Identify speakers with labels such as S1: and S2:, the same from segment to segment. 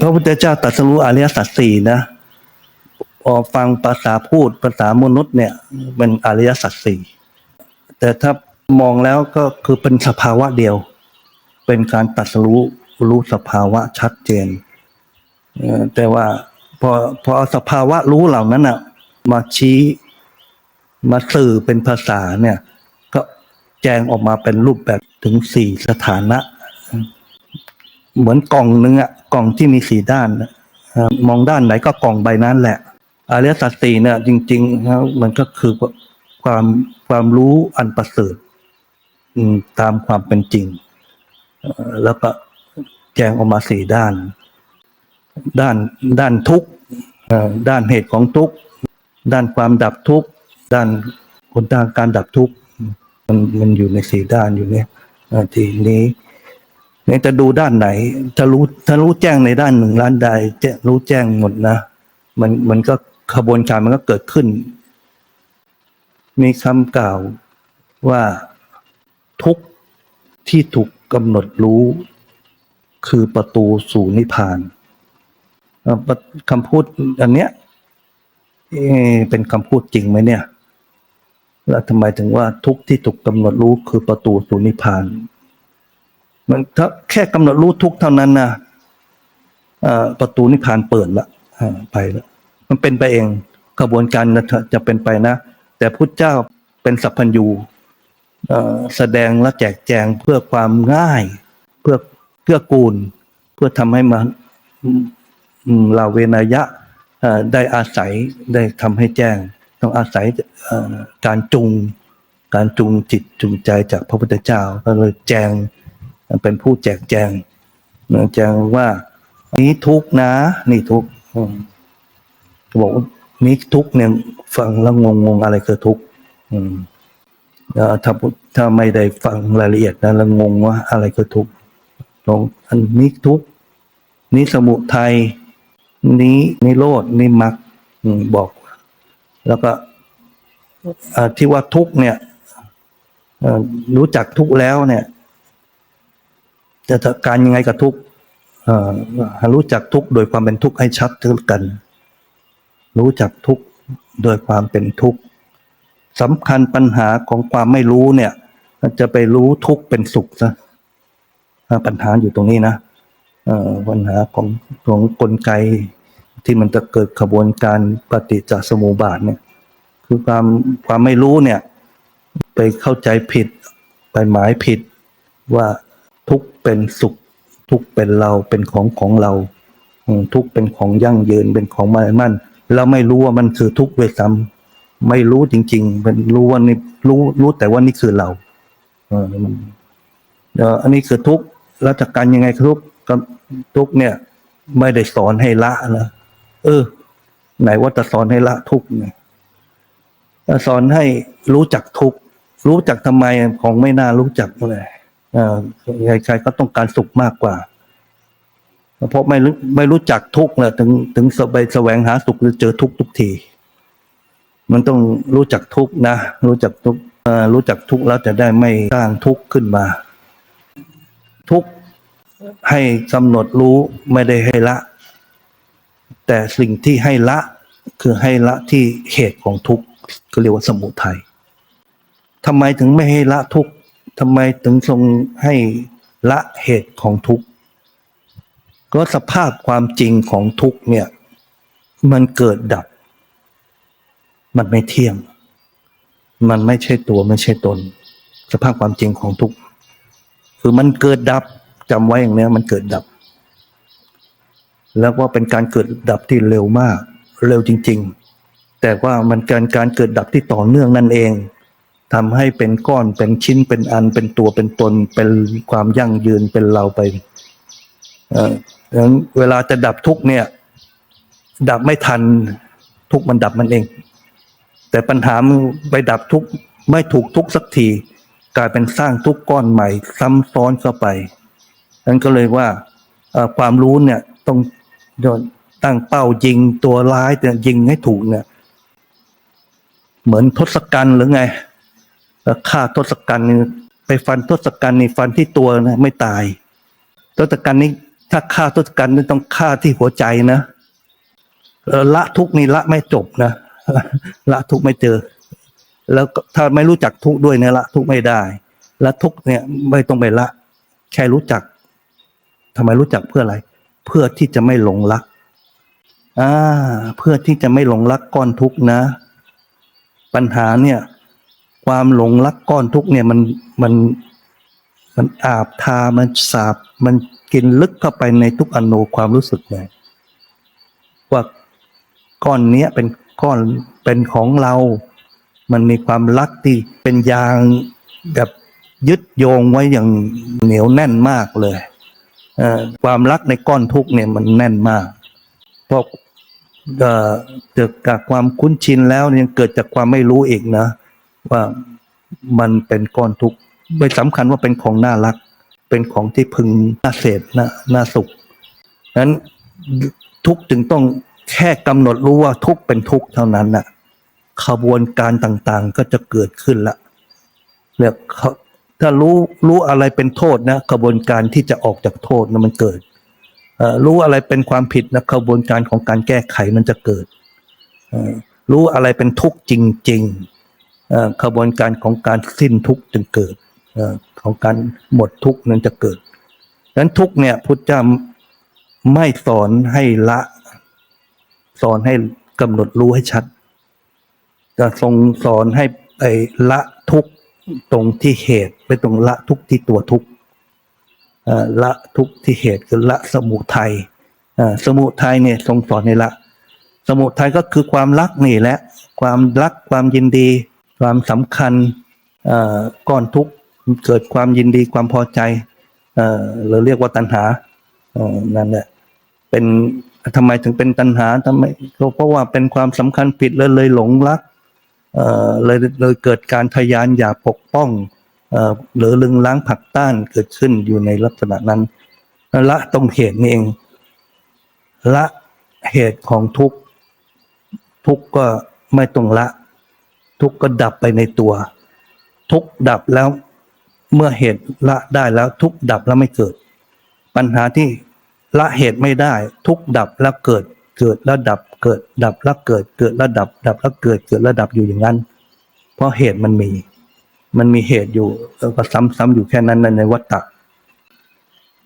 S1: พระพุทธเจ้าตรัสรู้อริยสัจสี่นะพอฟังภาษาพูดภาษามนุษย์เนี่ยเป็นอริยสัจสี่แต่ถ้ามองแล้วก็คือเป็นสภาวะเดียว เป็นการตรัสรู้รู้สภาวะชัดเจนแต่ว่าพอพอสภาวะรู้เหล่านั้นอะ มาชี้มาสื่อเป็นภาษาเนี่ย ก็แจงออกมาเป็นรูปแบบถึงสี่สถานะ เหมือนกล่องหนึ่งอะกล่องที่มีสีด้านมองด้านไหนก็กล่องใบนั้นแหละอริยสัจสี่เนี่ย จริงๆแล้วมันก็คือความความรู้อันประเสริฐตามความเป็นจริงแล้วก็แจงออกมาสี่ด้าน ด้านด้านทุกด้านเหตุของทุกด้านความดับทุกด้านหนทางการดับทุกมันมันอยู่ในสี่ด้านอยู่เนี่ยทีนี้ จะดูด้านไหน ถ้ารู้ถ้ารู้แจ้งในด้านหนึ่งด้านใดจะรู้แจ้งหมดนะ มันมันก็ขบวนการมันก็เกิดขึ้น มีคำกล่าวว่าทุกที่ถูกกำหนดรู้ คือประตูสู่นิพพานคำพูดอันเนี้ยเป็นคำพูดจริงไหมเนี่ย แล้วทำไมถึงว่าทุกที่ถูกกำหนดรู้คือประตูสู่นิพพาน มันถ้าแค่กำหนดรู้ทุกเท่านั้นนะประตูนิพพานเปิดละไปละมันเป็นไปเองกระบวนการนะจะเป็นไปนะ แต่พุทธเจ้าเป็นสัพพัญญูแสดงและแจกแจงเพื่อความง่าย เพื่อเพื่อกูล เพื่อทำให้มันอืมอืมเราเวนยะได้อาศัยได้ทำให้แจ้ง ต้องอาศัยการจูงการจูงจิตจูงใจจากพระพุทธเจ้าก็เลยแจง เป็นผู้แจกแจงแจงว่า นี้ทุกนะ นี่ทุกอบอกนี้ทุกเนี่ยฟังแล้วงงงอะไรคือทุกถ้าถ้าไม่ได้ฟังรายละเอียดนะแล้วงงว่าอะไรคือทุกตรงอันนี้ทุกนี้สมุทัยนี้นิโรดนี้มรรคบอก แล้วก็ที่ว่าทุกเนี่ยรู้จักทุกแล้วเนี่ย จะจัดการยังไงกับทุกข์เอ่อรู้จักทุกข์โดยความเป็นทุกข์ให้ชัดเท่ากัน รู้จักทุกข์โดยความเป็นทุกข์สำคัญปัญหาของความไม่รู้เนี่ยจะไปรู้ทุกข์เป็นสุขซะปัญหาอยู่ตรงนี้นะเอ่อปัญหาของของกลไกที่มันจะเกิดขบวนการปฏิจจสมุปบาทเนี่ย คือความความไม่รู้เนี่ย ไปเข้าใจผิด ไปหมายผิดว่า เป็นสุข ทุกเป็นเราเป็นของของเราทุกเป็นของยั่งยืนเป็นของมันมั่นเราไม่รู้ว่ามันคือทุกข์ด้วยซ้ำไม่รู้จริงๆเป็นรู้ว่านี่รู้รู้แต่ว่านี่คือเราเออมันเดี๋ยวอันนี้คือทุกข์แล้วจัดการยังไงทุกก็ทุกเนี่ย ไม่ได้สอนให้ละนะเออ ไหนว่าจะสอนให้ละทุกเนี่ยสอนให้รู้จักทุกรู้จักทำไมของไม่น่ารู้จักเลย ใครๆก็ต้องการสุขมากกว่า เพราะไม่รู้ไม่รู้จักทุกข์เลยถึงถึงไปแสวงหาสุขหรือเจอทุกทุกที มันต้องรู้จักทุกนะ รู้จักทุกรู้จักทุกแล้วจะได้ไม่สร้างทุกข์ขึ้นมา ทุกให้กำหนดรู้ไม่ได้ให้ละ แต่สิ่งที่ให้ละคือให้ละที่เหตุของทุกข์ก็เรียกว่าสมุทัยทำไมถึงไม่ให้ละทุกข์ ทำไมถึงทรงให้ละเหตุของทุกข์ก็สภาพความจริงของทุกข์เนี่ย มันเกิดดับ มันไม่เที่ยง มันไม่ใช่ตัวไม่ใช่ตน สภาพความจริงของทุกข์คือมันเกิดดับจำไว้อย่างนี้มันเกิดดับ แล้วก็เป็นการเกิดดับที่เร็วมาก เร็วจริง ๆ แต่ว่ามันการการเกิดดับที่ต่อเนื่องนั่นเอง ทำให้เป็นก้อนเป็นชิ้นเป็นอันเป็นตัวเป็นตน เป็นความยั่งยืนเป็นเราไปเอ่อดังนั้นเวลาจะดับทุกเนี่ย ดับไม่ทันทุกมันดับมันเอง แต่ปัญหาไปดับทุกไม่ถูกทุกสักที กลายเป็นสร้างทุกก้อนใหม่ ซ้ำซ้อนเข้าไปนั้นก็เลยว่าความรู้เนี่ยต้องตั้งเป้ายิงตัวร้ายแต่ยิงให้ถูกเนี่ย เหมือนทศกัณฐ์หรือไง ฆ่าทศกัณฐ์นี่ไปฟันทศกัณฐ์นี่ฟันที่ตัวนะไม่ตายทศกัณฐ์นี่ถ้าฆ่าทศกัณฐ์นี่ต้องฆ่าที่หัวใจนะละทุกนี่ละไม่จบนะละทุกไม่เจอ แล้วถ้าไม่รู้จักทุกด้วยเนี่ยละทุกไม่ได้ ละทุกเนี่ยไม่ต้องไปละ แค่รู้จักทำไมรู้จักเพื่ออะไร เพื่อที่จะไม่หลงรักอ่าเพื่อที่จะไม่หลงรักก้อนทุกนะ ปัญหาเนี่ย ความหลงรักก้อนทุกเนี่ยมันมันมันอาบทามันสาบ มันกินลึกเข้าไปในทุกอนูความรู้สึกเลยว่าก้อนเนี้ยเป็นก้อนเป็นของเรา มันมีความรักที่เป็นยางแบบยึดโยงไว้อย่างเหนียวแน่นมากเลยเออความรักในก้อนทุกเนี่ยมันแน่นมากเพราะเอ่อเกิดจากความคุ้นชินแล้วยังเกิดจากความไม่รู้อีกนะ ว่ามันเป็นก้อนทุกข์ไม่สำคัญว่าเป็นของน่ารัก เป็นของที่พึงน่าเสพน่าน่าสุขนั้นทุกข์จึงต้องแค่กำหนดรู้ว่าทุกข์เป็นทุกข์เท่านั้นน่ะขบวนการต่างๆก็จะเกิดขึ้นละเรียกเขาถ้ารู้รู้อะไรเป็นโทษนะขบวนการที่จะออกจากโทษนะมันเกิดรู้อะไรเป็นความผิดนะขบวนการของการแก้ไขมันจะเกิดรู้อะไรเป็นทุกข์จริง ๆ ขบวนการของการสิ้นทุกข์จึงเกิดอของการหมดทุกข์นั้นจะเกิดดังนั้นทุกข์เนี่ยพุทธเจ้าไม่สอนให้ละ สอนให้กำหนดรู้ให้ชัด จะทรงสอนให้ไปละทุกข์ตรงที่เหตุไม่ตรงละทุกข์ที่ตัวทุกข์ละทุกข์ที่เหตุคือละสมุทัยสมุทัยเนี่ยทรงสอนให้ละ สมุทัยก็คือความรักนี่แหละ ความรักความยินดี ความสำคัญเอ่อก้อนทุกข์เกิดความยินดีความพอใจเอ่อเราเรียกว่าตัณหานั่นแหละเป็นทำไมถึงเป็นตัณหาทำไมก็เพราะว่าเป็นความสำคัญผิดเลยเลยหลงรักเออเลยเลยเกิดการทะยานอยากปกป้องเอ่อหรือลึงล้างผักต้านเกิดขึ้นอยู่ในลักษณะนั้นละตรงเหตุนี่เองละเหตุของทุกทุกก็ไม่ต้องละ ทุกข์ก็ดับไปในตัว ทุกข์ดับแล้วเมื่อเหตุละได้แล้วทุกข์ดับแล้วไม่เกิด ปัญหาที่ละเหตุไม่ได้ ทุกข์ดับแล้วเกิด เกิดแล้วดับเกิด ดับแล้วเกิด เกิดแล้วดับ ดับแล้วเกิดเกิดแล้วดับอยู่อย่างนั้น เพราะเหตุมันมี มันมีเหตุอยู่แล้วก็ซ้ำๆอยู่แค่นั้นในวัฏฏะ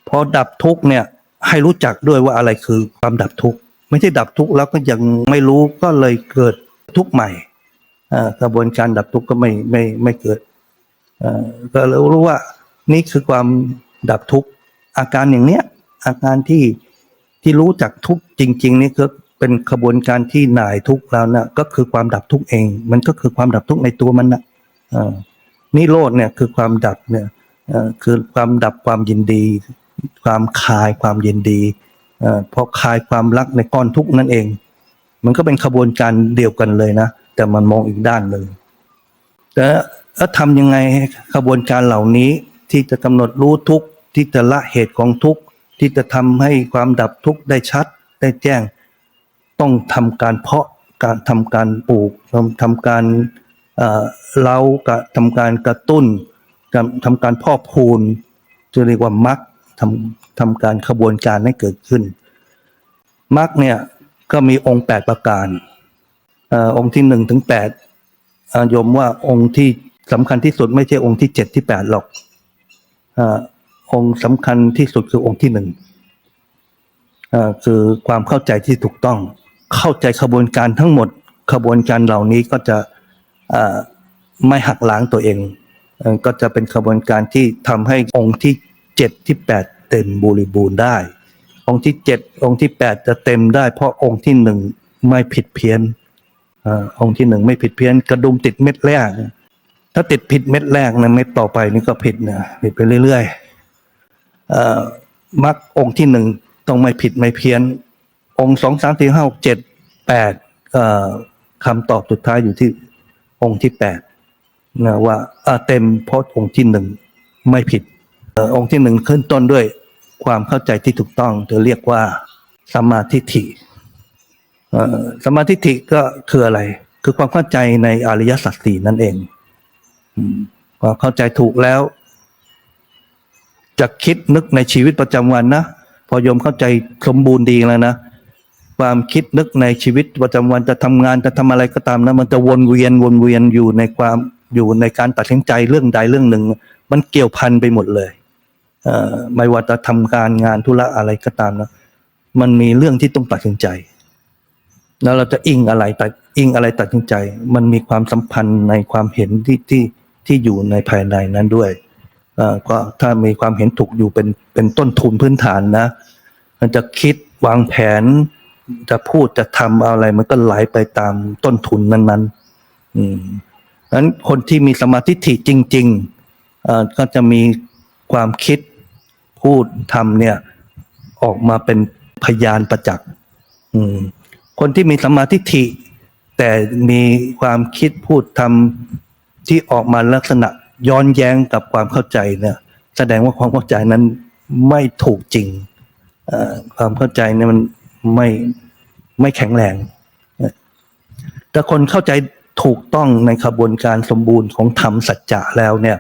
S1: พอดับทุกข์เนี่ยให้รู้จักด้วยว่าอะไรคือความดับทุกข์ไม่ใช่ดับทุกข์แล้วก็ยังไม่รู้ก็เลยเกิดทุกข์ใหม่ กระบวนการดับทุกข์ก็ไม่ไม่ไม่เกิดอ่าก็เลยรู้ว่านี่คือความดับทุกข์อาการอย่างเนี้ยอาการที่ที่รู้จักทุกข์จริง ๆ นี่ก็เป็นขบวนการที่หน่ายทุกข์แล้วนะก็คือความดับทุกข์เอง มันก็คือความดับทุกข์ในตัวมันนะอ่านิโรธเนี่ยคือความดับเนี่ยอ่อคือความดับความยินดี ความคลายความยินดีอ่อพอคลายความรักในก้อนทุกข์นั่นเอง มันก็เป็นขบวนการเดียวกันเลยนะ แต่มันมองอีกด้านเลยแต่แล้วทำยังไงให้ขบวนการเหล่านี้ที่จะกำหนดรู้ทุกข์ที่จะละเหตุของทุกข์ที่จะทำให้ความดับทุกข์ได้ชัดได้แจ้ง ต้องทำการเพาะการทำการปลูกทำทำการเอ่อเล้ากะทำการกระตุ้นทำทำการพ่อพูนจะเรียกว่ามักทำทำการขบวนการให้เกิดขึ้นมักเนี่ยก็มีองค์แปดประการ องค์ที่หนึ่งถึงแปดอ่าโยมว่าองค์ที่สำคัญที่สุดไม่ใช่องค์ที่เจ็ดที่แปดหรอกองค์สำคัญที่สุดคือองค์ที่หนึ่งคือความเข้าใจที่ถูกต้อง เข้าใจขบวนการทั้งหมดขบวนการเหล่านี้ก็จะไม่หักล้างตัวเอง ก็จะเป็นขบวนการที่ทำให้องค์ที่เจ็ดที่แปดเต็มบริบูรณ์ได้ องค์ที่เจ็ดองค์ที่แปดจะเต็มได้ เพราะองค์ที่หนึ่งไม่ผิดเพี้ยน องค์ที่หนึ่งไม่ผิดเพี้ยนกระดุมติดเม็ดแรก ถ้าติดผิดเม็ดแรกนะเม็ดต่อไปนี่ก็ผิดนะผิดไปเรื่อยๆอมรรคองค์ที่หนึ่งต้องไม่ผิดไม่เพี้ยน องค์สองสามสี่ห้าหกเจ็ดแปดคำตอบสุดท้ายอยู่ที่องค์ที่แปดนะว่าเต็มเพราะองค์ที่หนึ่งไม่ผิดอองค์ที่หนึ่งขึ้นต้นด้วยความเข้าใจที่ถูกต้องจะเรียกว่าสัมมาทิฏฐิ สมาทิฏฐิก็คืออะไร คือความเข้าใจในอริยสัจสี่นั่นเองพอเข้าใจถูกแล้ว จะคิดนึกในชีวิตประจำวันนะพอโยมเข้าใจสมบูรณ์ดีแล้วนะความคิดนึกในชีวิตประจำวันจะทำงานจะทำอะไรก็ตามนะมันจะวนเวียนวนเวียนอยู่ในความอยู่ในการตัดสินใจเรื่องใดเรื่องหนึ่ง มันเกี่ยวพันไปหมดเลยเอ่อไม่ว่าจะทำการงานธุระอะไรก็ตามนะมันมีเรื่องที่ต้องตัดสินใจ แล้วเราจะอิงอะไรตัดอิงอะไรตัดสินใจ มันมีความสัมพันธ์ในความเห็นที่ที่ที่อยู่ในภายในนั้นด้วยก็ถ้ามีความเห็นถูกอยู่เป็นเป็นต้นทุนพื้นฐานนะ มันจะคิดวางแผน จะพูดจะทำอะไร มันก็ไหลไปตามต้นทุนนั้นๆอืมนั้นคนที่มีสมาธิถี่จริงๆก็จะมีความคิดพูดทำเนี่ย ออกมาเป็นพยานประจักษ์อืม คนที่มีสัมมาธิถี่แต่มีความคิดพูดทำที่ออกมาลักษณะย้อนแย้งกับความเข้าใจเนี่ยแสดงว่าความเข้าใจนั้นไม่ถูกจริงความเข้าใจเนี่ยมันไม่ไม่แข็งแรงแต่คนเข้าใจถูกต้องในขบวนการสมบูรณ์ของธรรมสัจจะแล้วเนี่ย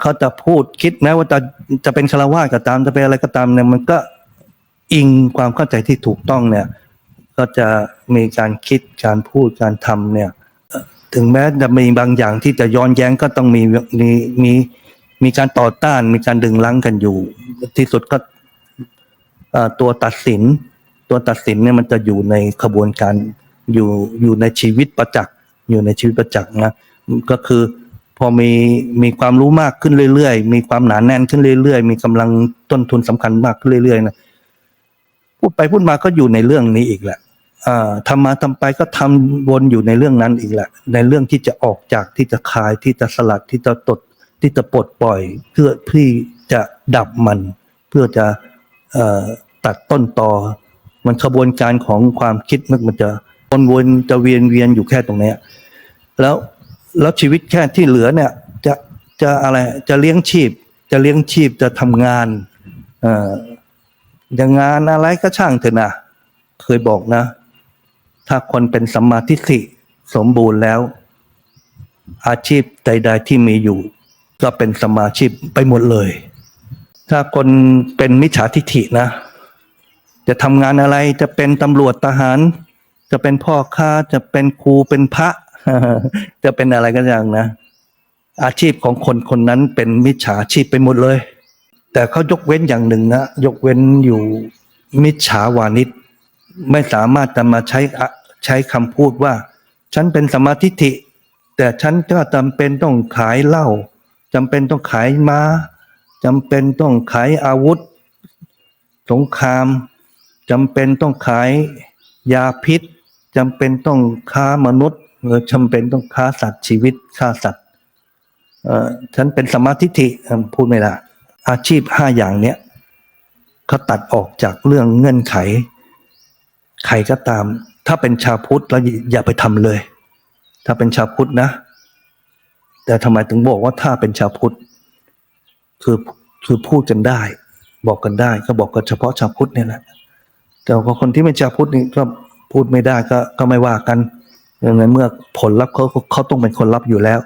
S1: เขาจะพูดคิดแม้ว่าจะจะเป็นคารวะก็ตามจะเป็นอะไรก็ตามเนี่ยมันก็อิงความเข้าใจที่ถูกต้องเนี่ย ก็จะมีการคิดการพูดการทำเนี่ยถึงแม้จะมีบางอย่างที่จะย้อนแย้งก็ต้องมีมีมีมีการต่อต้านมีการดึงลังกันอยู่ ที่สุดก็ตัวตัดสิน ตัวตัดสินเนี่ยมันจะอยู่ในขบวนการอยู่อยู่ในชีวิตประจักษ์อยู่ในชีวิตประจักษ์นะก็คือพอมีมีความรู้มากขึ้นเรื่อยๆ มีความหนาแน่นขึ้นเรื่อยๆ มีกำลังต้นทุนสำคัญมากขึ้นเรื่อยๆนะพูดไปพูดมาก็อยู่ในเรื่องนี้อีกแหละ ทำมาทำไปก็ทำวนอยู่ในเรื่องนั้นอีกแหละ ในเรื่องที่จะออกจากที่จะคลายที่จะสลัดที่จะตดที่จะปลดปล่อย เพื่อที่จะดับมัน เพื่อจะอตัดต้นตอ มันขบวนการของความคิดมันจะวนวนจะเวียนเวียนอยู่แค่ตรงนี้แล้วแล้วชีวิตแค่ที่เหลือเนี่ยจะจะอะไรจะเลี้ยงชีพ จะเลี้ยงชีพจะทำงานอ่างานอะไรก็ช่างเถอะนะเคยบอกนะ ถ้าคนเป็นสัมมาทิฏฐิสมบูรณ์แล้ว อาชีพใด ๆ ที่มีอยู่ ก็เป็นสมาชีพไปหมดเลย ถ้าคนเป็นมิจฉาทิฏฐินะ จะทำงานอะไรจะเป็นตำรวจทหาร จะเป็นพ่อค้าจะเป็นครูเป็นพระ จะเป็นอะไรก็อย่างนะ อาชีพของคนคนนั้นเป็นมิจฉาชีพไปหมดเลย แต่เขายกเว้นอย่างหนึ่งนะยกเว้นอยู่มิจฉาวานิชไม่สามารถจะมาใช้อะ ใช้คำพูดว่า ฉันเป็นสมาธิฏฐิแต่ฉันก็จำเป็นต้องขายเหล้าจำเป็นต้องขายม้าจำเป็นต้องขายอาวุธ สงครามจำเป็นต้องขายยาพิษจำเป็นต้องค้ามนุษย์หรือจำเป็นต้องค้าสัตว์ชีวิตฆ่าสัตว์เอ่อฉันเป็นสมาธิฏฐิพูดไม่ได้อาชีพห้าอย่างเนี้ยเขาตัดออกจากเรื่องเงื่อนไข ใครก็ตาม ถ้าเป็นชาวพุทธแล้วอย่าไปทำเลย ถ้าเป็นชาวพุทธนะ แต่ทำไมถึงบอกว่าถ้าเป็นชาวพุทธคือคือพูดกันได้ บอกกันได้ ก็บอกกันเฉพาะชาวพุทธเนี่ยแหละแต่ว่าคนที่ไม่ชาวพุทธนี่ก็พูดไม่ได้ก็ก็ไม่ว่ากันอย่างนั้นเมื่อผลลัพธ์เขาเขาต้องเป็นคนรับอยู่แล้ว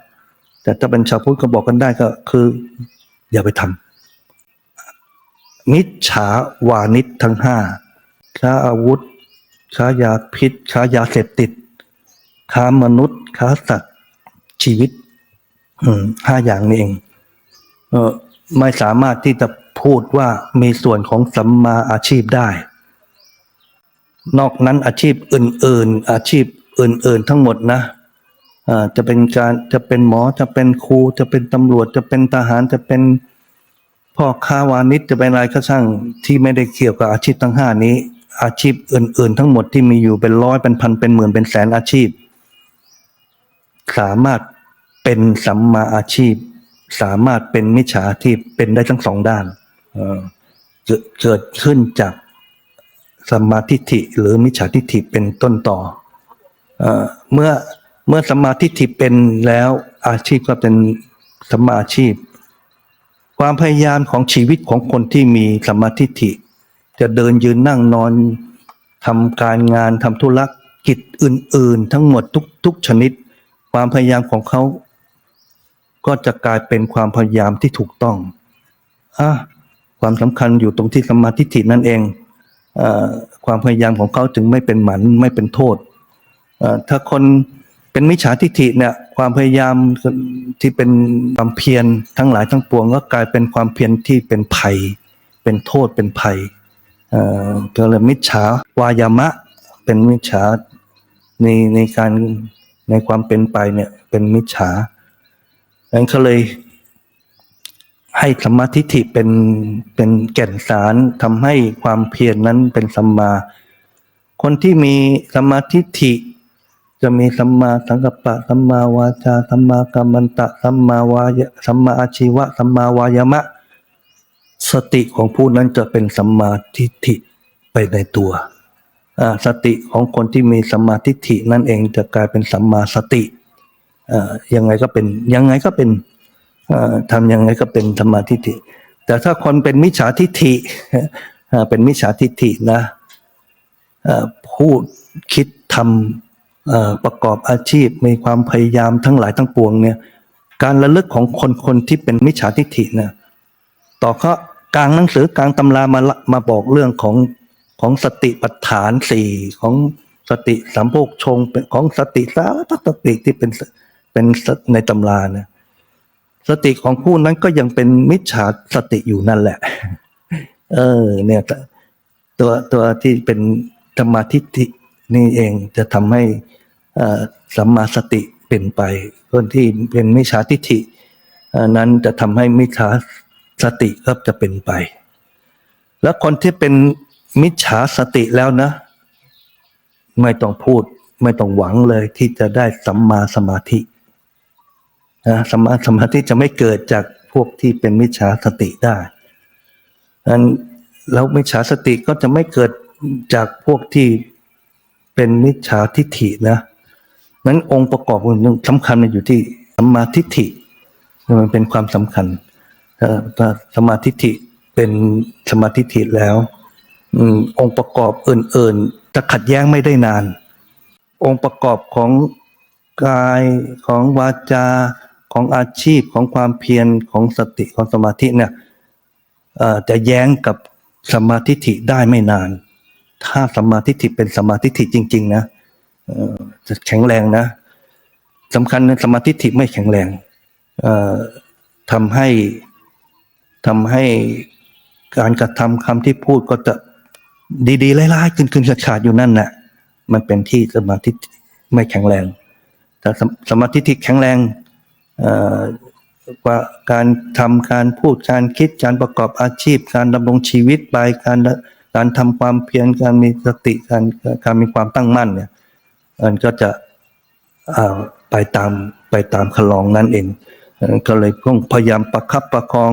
S1: แต่ถ้าเป็นชาวพุทธก็บอกกันได้ก็คือ อย่าไปทำมิจฉาวานิชทั้งห้าค้าอาวุธ ค้ายาพิษ ค้ายาเสพติด ค้ามนุษย์ ค้าสัตว์ชีวิตห้าอย่างนี้เองเออไม่สามารถที่จะพูดว่ามีส่วนของสัมมาอาชีพได้ นอกนั้นอาชีพอื่น ๆ อาชีพอื่น ๆ ทั้งหมดนะจะเป็นการจะเป็นหมอจะเป็นครูจะเป็นตำรวจจะเป็นทหารจะเป็นพ่อค้าวานิชจะเป็นอะไรก็ช่างที่ไม่ได้เกี่ยวกับอาชีพทั้งห้านี้ อาชีพอื่น ๆ ทั้งหมดที่มีอยู่เป็นร้อยเป็นพันเป็นหมื่นเป็นแสนอาชีพ สามารถเป็นสัมมาอาชีพ สามารถเป็นมิจฉาอาชีพเป็นได้ทั้งสองด้านเกิดขึ้นจากสัมมาทิฏฐิหรือมิจฉาทิฏฐิเป็นต้นต่อเอ่อเมื่อเมื่อสัมมาทิฏฐิเป็นแล้วอาชีพก็เป็นสัมมาอาชีพ ความพยายามของชีวิตของคนที่มีสัมมาทิฏฐิ จะเดินยืนนั่งนอนทำการงานทำธุรกิจอื่น ๆ ทั้งหมดทุกทุกชนิด ความพยายามของเขา ก็จะกลายเป็นความพยายามที่ถูกต้องอะความสำคัญอยู่ตรงที่สมาทิฏฐินั่นเองอความพยายามของเขาจึงไม่เป็นหมันไม่เป็นโทษ ถ้าคนเป็นมิจฉาทิฏฐิเนี่ยความพยายามที่เป็นความเพียรทั้งหลายทั้งปวงก็กลายเป็นความเพียรที่เป็นภัย เป็นโทษเป็นภัย ก็เลยมิจฉาวายามะ เป็นมิจฉาในในการในความเป็นไปเนี่ยเป็นมิจฉาดังนั้นก็เลยให้สัมมาทิฏฐิเป็นเป็นแก่นสารทำให้ความเพียรนนั้นเป็นสัมมา คนที่มีสัมมาทิฏฐิ จะมีสัมมาสังกัปปะสัมมาวาจาสัมมากัมมันตะสัมมาวายะสัมมาอาชีวะสัมมาวายามะ สติของผู้นั้นจะเป็นสัมมาทิฏฐิไปในตัวอ่าสติของคนที่มีสัมมาทิฏฐินั่นเองจะกลายเป็นสัมมาสติอ่ายังไงก็เป็นยังไงก็เป็นอ่าทำยังไงก็เป็นสัมมาทิฏฐิ แต่ถ้าคนเป็นมิจฉาทิฏฐิอ่าเป็นมิจฉาทิฏฐินะอ่อพูดคิดทำอ่อประกอบอาชีพมีความพยายามทั้งหลายทั้งปวงเนี่ยการระลึกของคนคนที่เป็นมิจฉาทิฏฐินี่ยต่อเขา กลางหนังสือกลางตำรามามาบอกเรื่องของของสติปัฏฐานสี่ของสติสัมโพกชงเป็นของสติสารพัดสติที่เป็นเป็นในตำรานี่ยสติของผู้นั้นก็ยังเป็นมิจฉาสติอยู่นั่นแหละ เออ เนี่ยตัวตัวที่เป็นธรรมาทิฏฐินี่เองจะทำให้สัมมาสติเป็นไปคนที่เป็นมิจฉาทิฏฐินั้นจะทำให้มิจฉา สติก็จะเป็นไป แล้วคนที่เป็นมิจฉาสติแล้วนะ ไม่ต้องพูด ไม่ต้องหวังเลยที่จะได้สัมมาสมาธินะสัมมาสมาธิจะไม่เกิดจากพวกที่เป็นมิจฉาสติได้นั้นแล้วมิจฉาสติก็จะไม่เกิดจากพวกที่เป็นมิจฉาทิฏฐินะนั้นองค์ประกอบสำคัญมันอยู่ที่สัมมาทิฏฐิมันเป็นความสำคัญ ถ้าสมาทิฏฐิเป็นสมาทิฏฐิแล้วองค์ประกอบอื่นๆจะขัดแย้งไม่ได้นาน องค์ประกอบของกายของวาจาของอาชีพของความเพียรของสติของสมาธิเนี่ยจะแย้งกับสมาทิฏฐิได้ไม่นาน ถ้าสมาทิฏฐิเป็นสมาทิฏฐิจริง ๆ นะจะแข็งแรงนะสำคัญสมาทิฏฐิไม่แข็งแรงทำให้ ทำให้การกระทำคำที่พูดก็จะดีๆไล่ๆขึ้นๆขาดๆอยู่นั่นน่ะมันเป็นที่สมาธิไม่แข็งแรงแต่สมาธิที่แข็งแรงเอ่อว่าการทำการพูดการคิดการประกอบอาชีพ การดำรงชีวิตไปการการทำความเพียรการมีสติการการมีความตั้งมั่นเนี่ยมันก็จะไปตามไปตามคลองนั่นเองก็เลยต้องพยายามประคับประคอง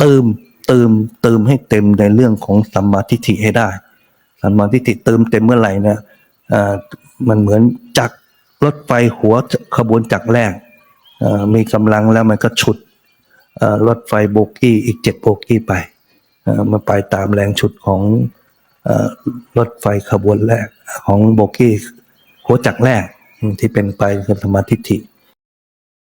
S1: เติมเติมเติมให้เต็มในเรื่องของสัมมาทิฏฐิให้ได้สัมมาทิฏฐิเติมเต็มเมื่อไหร่นี่ยอ่ามันเหมือนจักรรถไฟหัวขบวนจักรแรกอ่อมีกำลังแล้วมันก็ฉุดอ่อรถไฟโบกี้อีกเจ็ดโบกี้ไปเอ่อมาไปตามแรงฉุดของอ่อรถไฟขบวนแรกของโบกี้หัวจักรแรกที่เป็นไปคือสมาทิฏฐิ